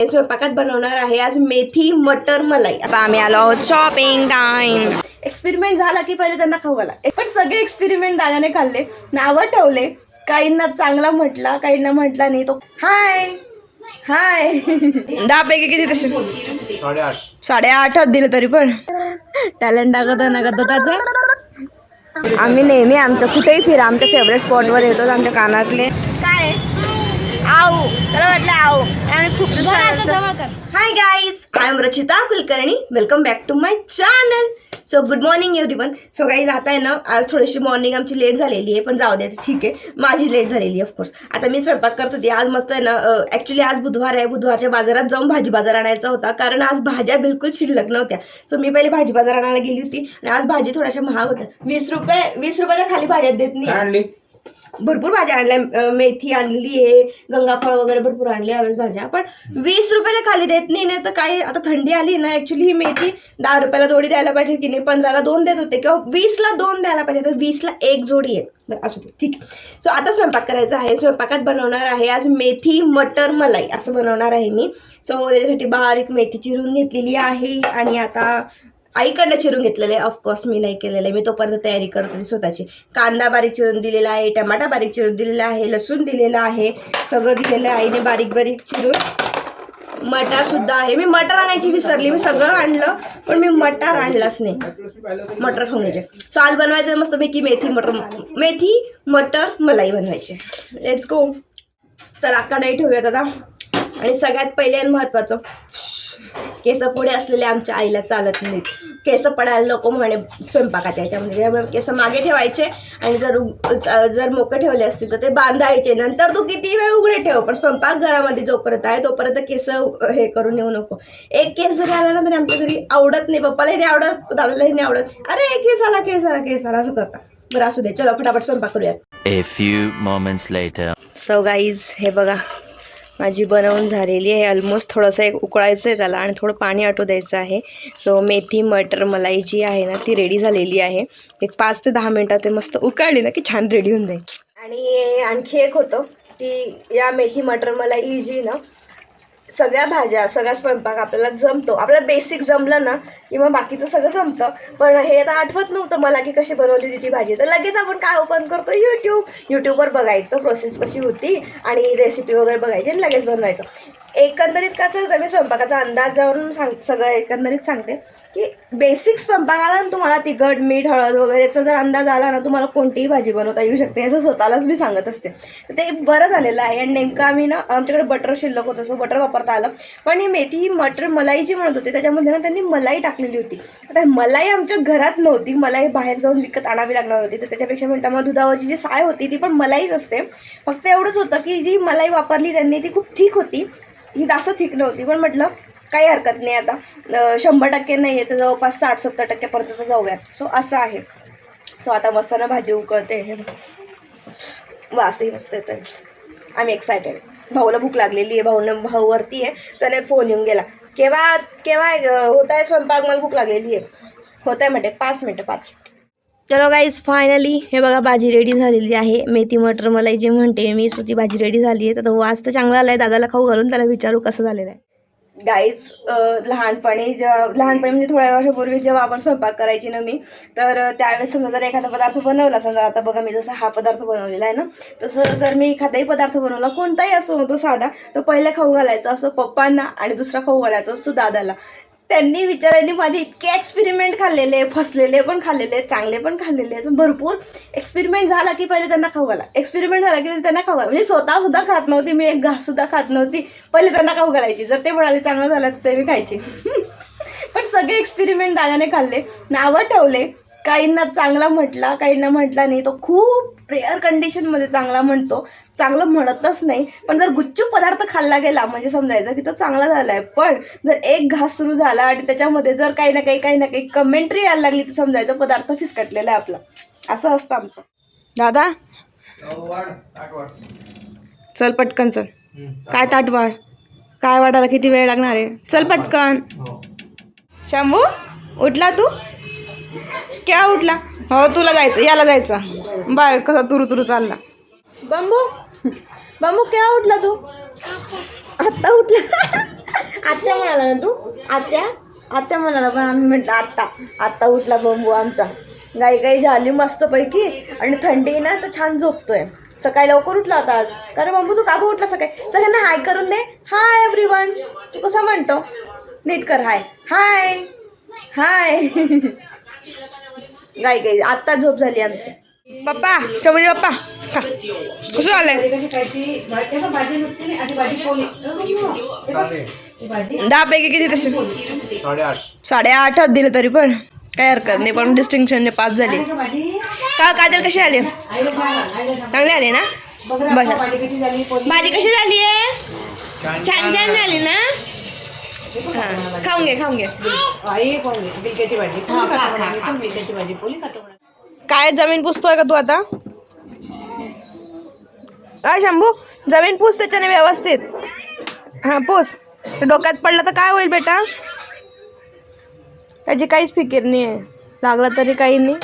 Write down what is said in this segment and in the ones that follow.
स्वयंपाकात बनवणार आहे आज मेथी मटर मलाई. आता आम्ही आलो आहोत शॉपिंग टाइम एक्सपेरिमेंट झाला की पहिले त्यांना खाऊ आला पण सगळे एक्सपेरिमेंट दादाने खाल्ले. नावं ठेवले. काहींना चांगला म्हटला काहींना म्हटला नाही. तो हाय. हाय. दहा पैकी किती तसे? साडेआठ साडेआठच दिले तरी पण. टॅलेंट दाखवतो ना करतो त्याचं आम्ही नेहमी आमचं कुठेही फिरा आमच्या फेवरेट स्पॉटवर येतो आमच्या कानातले. काय? त्याला आणि खूप hi guys I am Rachita Kulkarni. Welcome back to my channel so good morning everyone so guys आता आहे ना आज थोडीशी मॉर्निंग आमची लेट झालेली आहे पण जाऊ द्या ठीक आहे. माझी लेट झालेली आहे ऑफकोर्स आता मी स्वयंपाक करत होती. आज मस्त आहे ना ॲक्च्युली आज बुधवार आहे. बुधवारच्या बाजारात जाऊन भाजी बाजार आणायचा होता कारण आज भाज्या बिलकुल शिल्लक नव्हत्या. सो मी पहिले भाजी बाजार आणायला गेली होती आणि आज भाजी थोड्याशा महाग होत्या. वीस रुपये वीस रुपयाच्या खाली भाज्यात देत नाही. भरपूर भाज्या आणल्या. मेथी आणली आहे गंगाफळ वगैरे भरपूर आणली आहे भाज्या. पण वीस रुपयाला खाली देत नाही नाही तर काही आता थंडी आली ना ऍक्च्युली ही मेथी दहा रुपयाला जोडी द्यायला पाहिजे की नाही पंधराला दोन देत होते किंवा वीसला दोन द्यायला पाहिजे तर वीसला एक जोडी आहे. बरं असू दे ठीक सो आता स्वयंपाक करायचा आहे. स्वयंपाकात बनवणार आहे आज मेथी मटर मलाई असं बनवणार आहे मी. सो त्याच्यासाठी बारीक मेथी चिरून घेतलेली आहे आणि आता आईकडनं चिरून घेतलेलं आहे ऑफकोर्स मी नाही केलेलं. आहे मी तोपर्यंत तयारी करत होती स्वतःची. कांदा बारीक चिरून दिलेला आहे टमाटा बारीक चिरून दिलेला आहे लसूण दिलेलं आहे सगळं दिलेलं आहे. आईने बारीक बारीक चिरून मटार सुद्धा आहे. मी मटार आणायची विसरली. मी सगळं आणलं पण मी मटार आणलंच नाही. मटर खाऊन घ्यायचे. सो आज बनवायचं मस्त पैकी मेथी मटर मेथी मटर मलाई बनवायचे. लेट्स गो चला कढई ठेवूयात आता. आणि सगळ्यात पहिले आणि महत्त्वाचं केस पुढे असलेले आमच्या आईला चालत नाहीत. केस पडायला नको म्हणे स्वयंपाकाच्या याच्यामध्ये केस मागे ठेवायचे आणि जर जर मोकळे ठेवले असतील तर ते बांधायचे. नंतर तू किती वेळ उघडे ठेव पण स्वयंपाक घरामध्ये जोपर्यंत आहे तोपर्यंत केस हे करून येऊ नको. एक केस जरी आला ना तरी आमच्या घरी आवडत नाही. पप्पालाही नाही आवडत दादालाही नाही आवडत. अरे केस आला केस आला केस आला असं करता बरं असू दे. चलो फटाफट स्वयंपाक करूयात. सो गाईज हे बघा. माझी बनवून झालेली आहे. ऑलमोस्ट थोडंसं एक उकळायचं आहे त्याला आणि थोडं पाणी आटू द्यायचं आहे. सो मेथी मटर मलाई जी आहे ना ती रेडी झालेली आहे. एक पाच ते दहा मिनटात ते मस्त उकळली ना की छान रेडी होऊन जाईल. आणि आणखी एक होतं की या मेथी मटर मलाई जी ना सगळ्या भाज्या सगळा स्वयंपाक आपल्याला जमतो. आपल्याला बेसिक जमलं ना की मग बाकीचं सगळं जमतं. पण हे आता आठवत नव्हतं मला की कशी बनवली होती ती भाजी. तर लगेच आपण काय ओपन करतो? यूट्यूब यूट्यूबवर बघायचं. प्रोसेस कशी होती आणि रेसिपी वगैरे बघायची आणि लगेच बनवायचं. एकंदरीत कसं असतं मी स्वयंपाकाचा अंदाज जाऊन सांग सगळं एकंदरीत सांगते की बेसिक स्वयंपाक आला ना तुम्हाला तिखट मीठ हळद वगैरेचा जर अंदाज आला ना तुम्हाला कोणतीही भाजी बनवता येऊ शकते. असं स्वतःलाच मी सांगत असते. तर ते बरं झालेलं आहे आणि नेमकं आम्ही ना आमच्याकडे बटर शिल्लक होतं सो बटर वापरता आलं. पण ही मेथी ही मटर मलाई जी म्हणत होती त्याच्यामध्ये ना त्यांनी मलाई टाकलेली होती. आता मलाई आमच्या घरात नव्हती मलाई बाहेर जाऊन विकत आणावी लागणार होती. तर त्याच्यापेक्षा म्हणता मग दुधावरची जी साय होती ती पण मलाईच असते. फक्त एवढंच होतं की जी मलाई वापरली त्यांनी ती खूप थिक होती. ही जास्त थिक नव्हती पण म्हटलं काही हरकत नाही आता. शंभर टक्के नाही आहे तर जवळपास साठ सत्तर टक्क्यापर्यंत जाऊयात. सो असं आहे. सो आता मस्ताना भाजी उकळते. हे वासही मस्त येतं आम्ही एक्सायटेड भाऊला भूक लागलेली आहे. भाऊनं भाऊ वरती आहे. त्याने फोन येऊन गेला. केव्हा केव्हा होत आहे स्वयंपाक? मला भूक लागलेली आहे. होत आहे म्हणते पाच मिनटं पाच. चलो गाईज फायनली हे बघा भाजी रेडी झालेली आहे. मेथी मटर मलाई जे म्हणते मी सो भाजी रेडी झाली आहे. तर तो वास तर चांगला आला आहे दादाला खाऊ घालून त्याला विचारू कसं झालेलं आहे. गाईज लहानपणी जेव्हा लहानपणी म्हणजे थोड्या वर्षापूर्वी जेव्हा आपण स्वयंपाक करायची ना मी तर त्यावेळेस समजा जर एखादा पदार्थ बनवला समजा आता बघा मी जसा हा पदार्थ बनवलेला आहे ना तसं जर मी एखादाही पदार्थ बनवला कोणताही असो तो साधा तर पहिला खाऊ घालायचा असो पप्पांना आणि दुसरा खाऊ घालायचा असतो दादाला. त्यांनी विचारांनी माझे इतके एक्सपेरिमेंट खाल्लेले फसलेले पण खाल्लेले चांगले पण खाल्लेले भरपूर एक्सपेरिमेंट झाला की पहिले त्यांना खाऊ घाला. एक्सपेरिमेंट झाला की त्यांना खाऊ घाला. म्हणजे स्वतः सुद्धा खात नव्हती मी एक घास सुद्धा खात नव्हती. पहिले त्यांना खाऊ घालायची. जर ते म्हणाले चांगलं झालं तर ते मी खायची. पण सगळे एक्सपेरिमेंट दादाने खाल्ले. नावं ठेवले. काहींना चांगला म्हटला काहींना म्हटला नाही. तो खूप रेअर कंडिशनमध्ये चांगला म्हणतो. चांगलं म्हणतच नाही. पण जर गुच्चूप पदार्थ खाल्ला गेला म्हणजे समजायचं की तो चांगला झाला आहे पण जर एक घास सुरू झाला आणि त्याच्यामध्ये जर काही ना काही काही ना काही कमेंट्री यायला लागली तर समजायचं पदार्थ फिसकटलेला आहे आपला. असं असतं आमचं. दादा? चल पटकन चल. काय ताट वाढ? काय वाढायला किती वेळ लागणार आहे? चल पटकन. शंभू उठला तू? क्या उठला? हो तुला जायचं याला जायचं. बाय कसा तुरु तुरु चालला. बंबू? बंबू क्या उठला तू? आत्ता उठला. आत्या म्हणाला ना तू? आत्या? आत्या म्हणाला पण आम्ही म्हटलं आत्ता. आत्ता उठला बंबू आमचा. गाई गाई झाली मस्तपैकी. आणि थंडी ना तर छान झोपतोय. सकाळी लवकर उठला होता आज. कारण बंबू तू का उठला सकाळी? सगळ्यांना हाय करून दे. हाय एव्हरी तू कसं म्हणतो? नीट कर हाय. हाय. हाय. गाय गाय आत्ता झोप झाली आमची. पप्पा चमडी पप्पा खा. कसं आलंय. दहा पैकी किती तसे? साडेआठ दिले तरी पण काय हरकत नाही पण डिस्टिंक्शनने पास झाली. का काजल कशी आले? चांगले आले ना? बस. भाजी कशी झाली आहे छान छान झाली ना? खाऊन घे खाऊन घे. काय जमीन पुसतोय का तू आता? काय शंभू जमीन पुस त्याच्याने व्यवस्थित. हा पुस. डोक्यात पडलं तर काय होईल बेटा? त्याची काहीच फिकीर नाही आहे लागलं तरी काही नाही.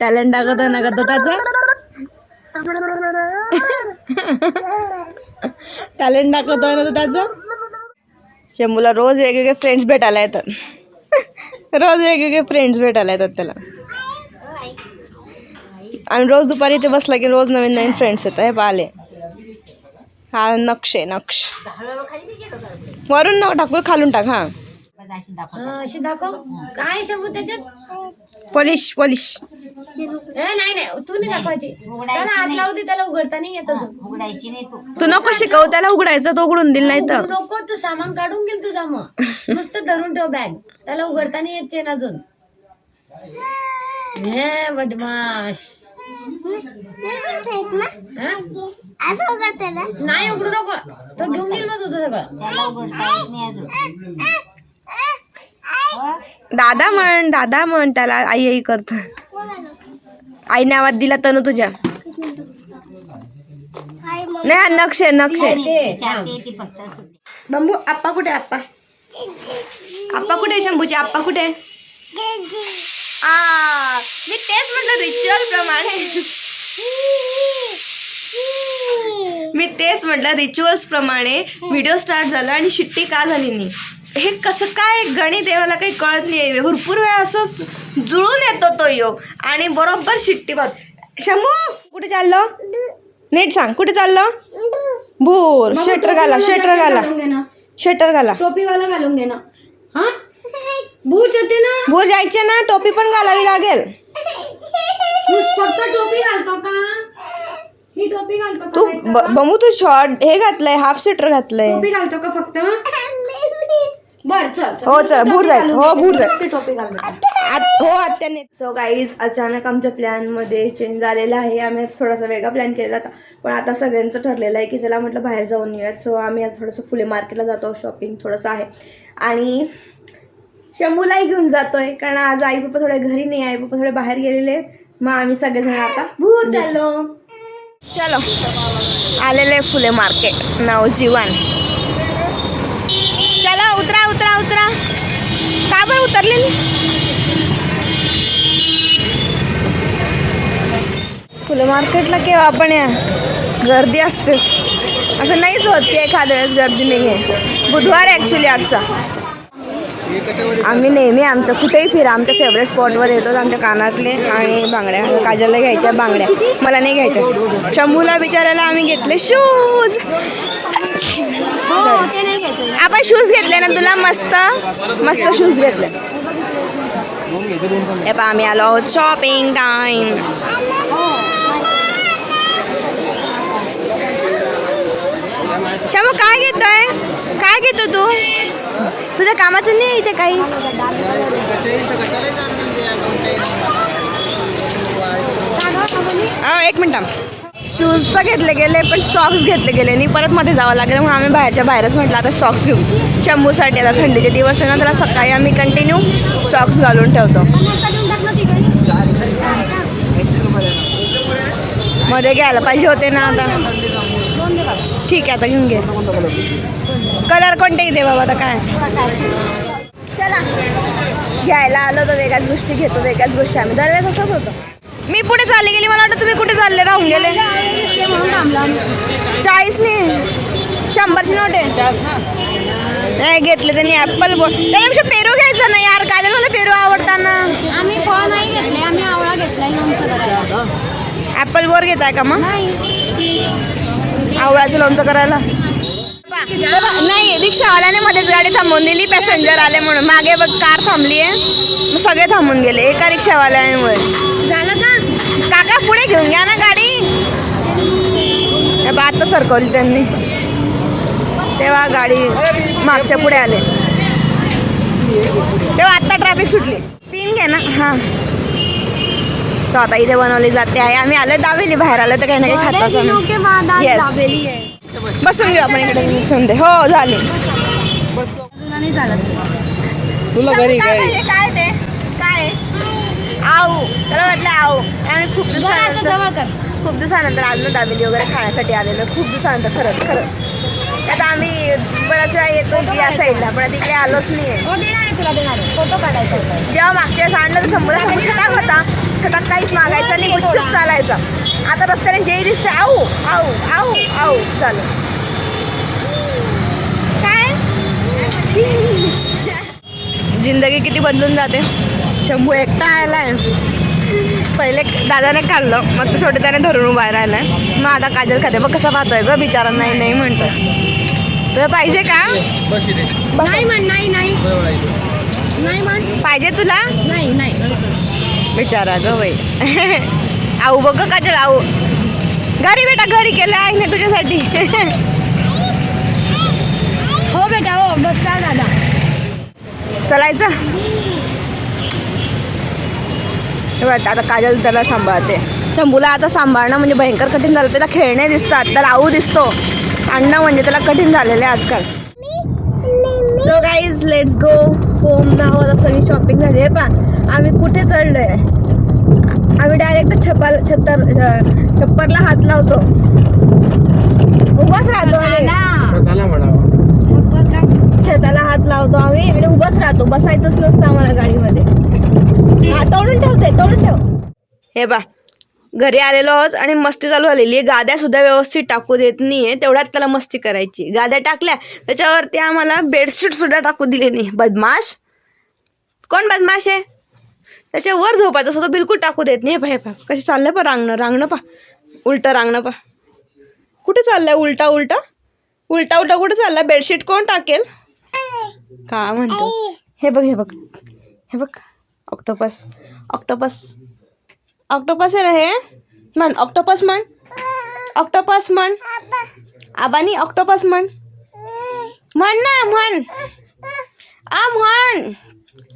टॅलेंट दाखवतो ना का त्याचा टॅलेंट दाखवतोय ना तो त्याचा? शंभूला रोज वेगवेगळे फ्रेंड्स भेटायला येतात. रोज वेगवेगळे फ्रेंड्स भेटायला येतात त्याला. आणि रोज दुपारी इथे बसला की रोज नवीन नवीन फ्रेंड्स येतात. हे पाहिले हा नक्ष आहे नक्ष. वरून नको टाकू खालून टाक हा. अशी दाखव. काय सांगू त्याच्यात? पॉलिश पॉलिश नाही नाही तू नाही दाखवायची. त्याला हात लावते त्याला उघडता नाही येत अजून. उघडायची नाही तू. तू नको शिकव त्याला उघडायचं तो उघडून दिल नाही तर. तू नको तू सामान काढून गेल तुझा मग. नुसतं धरून ठेव बॅग. त्याला उघडता नाही येत चेन अजून. हे बदमाश? नाही उघडू नको. तो घेऊन गेल मग तुझं सगळं. त्याला उघडता येत नाही अजून. दादा म्हण दादा म्हण त्याला आई आई करत आईने आवाज दिला तनु तुझ्या. नाही नक्ष आहे नक्ष आहे. ते चालते ती फक्त सुट्टी बंबू आप्पा कुठे आहे, आप्पा? आप्पा कुठे आहे शंभूचे आप्पा कुठे आहे? आ, मी तेच म्हटलं रिच्युअल प्रमाणे. मी तेच म्हटलं रिच्युअल्स प्रमाणे व्हिडिओ स्टार्ट झाला आणि शिट्टी का झाली नाही? हे कसं काय गणित देवाला काही कळत नाही भरपूर वेळा असंच जुळून येतो तो योग. आणि बरोबर शिट्टी बात शंभू कुठे चाललो? नीट सांग कुठे चाललो? भूर स्वेटर घाला स्वेटर घाला. स्वेटर घाला. टोपीवाला घालून घे ना. हा? बूच येते ना. भूर जायचे ना टोपी पण घालावी लागेल. फक्त टोपी घालतो का? ही टोपी घालतो तू का ब- बंबू तू शॉर्ट हे घातलंय हाफ स्वेटर घातलंय. टोपी घालतो का फक्त? बर चल हो, चल, भूर जायचं. हो. भूर जायचं. हो आत्याने सो गाईज अचानक आमच्या प्लॅनमध्ये चेंज झालेला आहे. आम्ही थोडासा वेगळा प्लॅन केलेला होता. पण आता सगळ्यांचं ठरलेलं आहे की चला म्हटलं बाहेर जाऊन येऊयात. सो आम्ही आता थोडंसं फुले मार्केटला जातो. शॉपिंग थोडंसं आहे. आणि शंभूलाही घेऊन जातोय. कारण आज आई पप्पा थोडे घरी नाही आई पप्पा थोडे बाहेर गेलेले आहेत. मग आम्ही सगळेजण आता भूर चाललो. चलो. आलेले फुले मार्केट नवजीवन चला उतरा उतरा उतरा. का बरं उतरले फुलं मार्केटला केव्हा आपण या? गर्दी असते. असं नाहीच होत की एखाद्या वेळेस गर्दी नाही आहे बुधवार ॲक्च्युली आजचा. आम्ही नेहमी आमचं कुठेही फिरा आमच्या फेवरेट स्पॉटवर येतो आमच्या कानातले आणि बांगड्या. काजलला घ्यायच्या बांगड्या. मला नाही घ्यायच्या. शंभूला बिचारायला आम्ही घेतले शूज हो, आपण शूज घेतले ना तुला मस्त मस्त शूज घेतले. हे पहा आम्ही आलो आहोत शॉपिंग टाइम शमू काय घेतोय? काय घेतो तू? तुझ्या कामाचं नाही इथे काही? एक मिनिट शूज तर घेतले गेले पण सॉक्स घेतले गेले नाही. परत मध्ये जावं लागेल. म्हणून आम्ही बाहेरच्या बाहेरच म्हटलं आता सॉक्स घेऊ. शंभूसाठी आता थंडीचे दिवस आहे ना त्याला सकाळी आम्ही कंटिन्यू सॉक्स घालून ठेवतो. मध्ये घ्यायला पाहिजे होते ना आता. ठीक आहे आता घेऊन घे. कलर कोणतेही दे बाबा आता काय? चला. घ्यायला आलो तर वेगळ्याच गोष्टी घेतो वेगळ्याच गोष्टी आम्ही. दरवेळेस असंच होतं. मी पुढे चालली गेली मला वाटतं तुम्ही कुठे चालले राहून गेले म्हणून थांबला चाळीसने शंभरची नोट आहे. नाही घेतले त्यांनी ऍपल बोल त्यापेक्षा पेरू घ्यायचा ना यार काय झालं पेरू आवडताना. आम्ही फळ नाही घेतले आम्ही आवळा करायला. ऍपल बोर घेताय का मग? आवळाचं लोणचं करायला? नाही रिक्षावाल्याने मध्येच गाडी थांबवून दिली पॅसेंजर आले म्हणून. मागे बघ कार थांबली आहे मग सगळे थांबून गेले एका रिक्षावाल्यामुळे. झालं का? पुढे घेऊन घ्या ना गाडी. आता सरकवली त्यांनी. तेव्हा गाडी मागच्या पुढे आले. तेव्हा आत्ता ट्रॅफिक सुटली. तीन घे ना. हां. सो आता इथे बनवली जाते आहे आम्ही आलो दावेली बाहेर. आलो तर काही ना काही खात असं. बसून घेऊ आपण इकडे. बसून दे. हो झाले. नाही. झालं तुला घरी काय आऊ. त्याला म्हटलं आऊ. आम्ही खूप दिवसानंतर खूप दिवसानंतर आलो दाबेली वगैरे खाण्यासाठी आलेलो. खूप दिवसानंतर खरंच खरंच. आता आम्ही बऱ्याच वेळा येतो की या साईडला पण तिकडे आलोच नाही आहे हो आहे तुला देणार आहे. फोटो काढायचा. जेव्हा मागच्या वेळेस आणलं तर शंभर शंभर छटाक होता. छटाक काहीच मागायचा नाही गुच्छच चालायचा. आता रस्त्याने जे दिसते आऊ आऊ आऊ आऊ चालू काय? जिंदगी किती बदलून जाते. शंभू एकटा आलाय. पहिले दादाने खाल्लं मग तो छोटे त्याने धरून उभा राहिलाय. मग आता काजल खाते. बघ कसा पाहतोय ग बिचारा नाही नाही म्हणतोय. तुला पाहिजे का? नाही म्हण नाही नाही. आहे पाहिजे तुला? नाही नाही. बिचारा ग बाई. आऊ बघ काजल आऊ. घरी बेटा घरी केलं आहे ना तुझ्यासाठी. हो बेटा हो. बस का दादा. चलायचं? आता काजल त्याला सांभाळते. शंभूला आता सांभाळणं म्हणजे भयंकर कठीण झालं. त्याला खेळणे दिसतात त्याला आऊ दिसतो. आणणं म्हणजे त्याला कठीण झालेलं आहे आजकाल. So guys let's go home now आता सगळी शॉपिंग झाली आहे पा आम्ही कुठे चढलोय? आम्ही डायरेक्ट छपाल छत्तर छप्परला हात लावतो. उभाच राहतो छताला. हात लावतो आम्ही. आणि उभाच राहतो. बसायचंच नसतं आम्हाला गाडीमध्ये. तोडून ठेवते तोडून ठेव. हे बा घरी आलेलो आहोत आणि मस्ती चालू झालेली आहे. गाद्या सुद्धा व्यवस्थित टाकू देत नाहीये तेवढ्यात त्याला मस्ती करायची. गाद्या टाकल्या त्याच्यावरती आम्हाला बेडशीट सुद्धा टाकू दिली नाही. बदमाश? कोण बदमाश आहे? त्याच्यावर झोपायचं सुद्धा बिलकुल टाकू देत नाही. हे पा हे पा कशी चाललंय पा रांगणं रांगणं पा उलटं रांगणं पा कुठे चाललंय उलटा उलटा? उलटा उलटा कुठे चाललाय? बेडशीट कोण टाकेल? का म्हणतो? हे बघ हे बघ. हे बघ. ऑक्टोपस ऑक्टोपस ऑक्टोपस आहे म्हण ऑक्टोपस म्हण. ऑक्टोपस म्हण. आबानी ऑक्टोपस म्हण. म्हण ना म्हण. आ म्हण.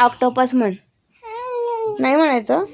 ऑक्टोपस म्हण. नाही म्हणायचं.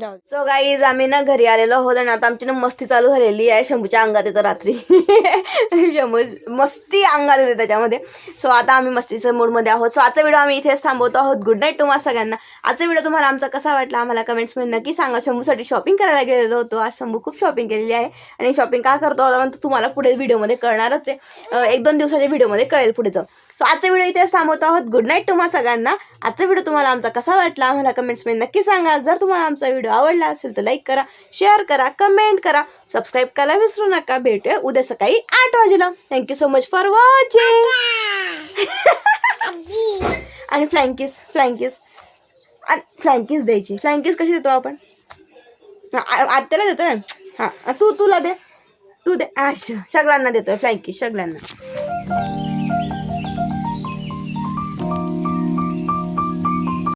सो गाईज आम्ही ना घरी आलेलो आहोत आणि आता आमची ना मस्ती चालू झालेली आहे. शंभूच्या अंगात येतं रात्री. शंभू मस्ती अंगात येते त्याच्यामध्ये. सो आता आम्ही मस्तीच्या मूडमध्ये आहोत. सो आजचा व्हिडिओ आम्ही इथेच थांबवतो आहोत. गुड नाईट तुम्हाला सगळ्यांना. आजचा व्हिडिओ तुम्हाला आमचा कसा वाटला? आम्हाला कमेंट्समध्ये नक्की सांगा. शंभूसाठी शॉपिंग करायला गेलेलो होतो. आज शंभू खूप शॉपिंग केलेली आहे. आणि शॉपिंग का करतो? होता म्हणतो तुम्हाला पुढे व्हिडिओमध्ये कळणारच आहे. एक दोन दिवसाच्या व्हिडिओमध्ये कळेल पुढे तर सो आजचा व्हिडिओ इथेच थांबवतो आहोत. गुड नाईट तुम्हाला सगळ्यांना. आजचा व्हिडिओ तुम्हाला आमचा कसा वाटला? आम्हाला कमेंट्समध्ये नक्की सांगा. जर तुम्हाला आमचा व्हिडिओ आवडला असेल तर लाईक करा शेअर करा कमेंट करा. सबस्क्राईब करायला विसरू नका. भेटूया उद्या सकाळी आठ वाजेला. Thank you so much for watching आणि फ्लँकीस फ्लँकीस. आणि फ्लँकीस द्यायची. फ्लँकीस कशी देतो आपण? आत्याला देतो हां तू तुला दे. तू दे. सगळ्यांना देतोय. फ्लँकीस सगळ्यांना.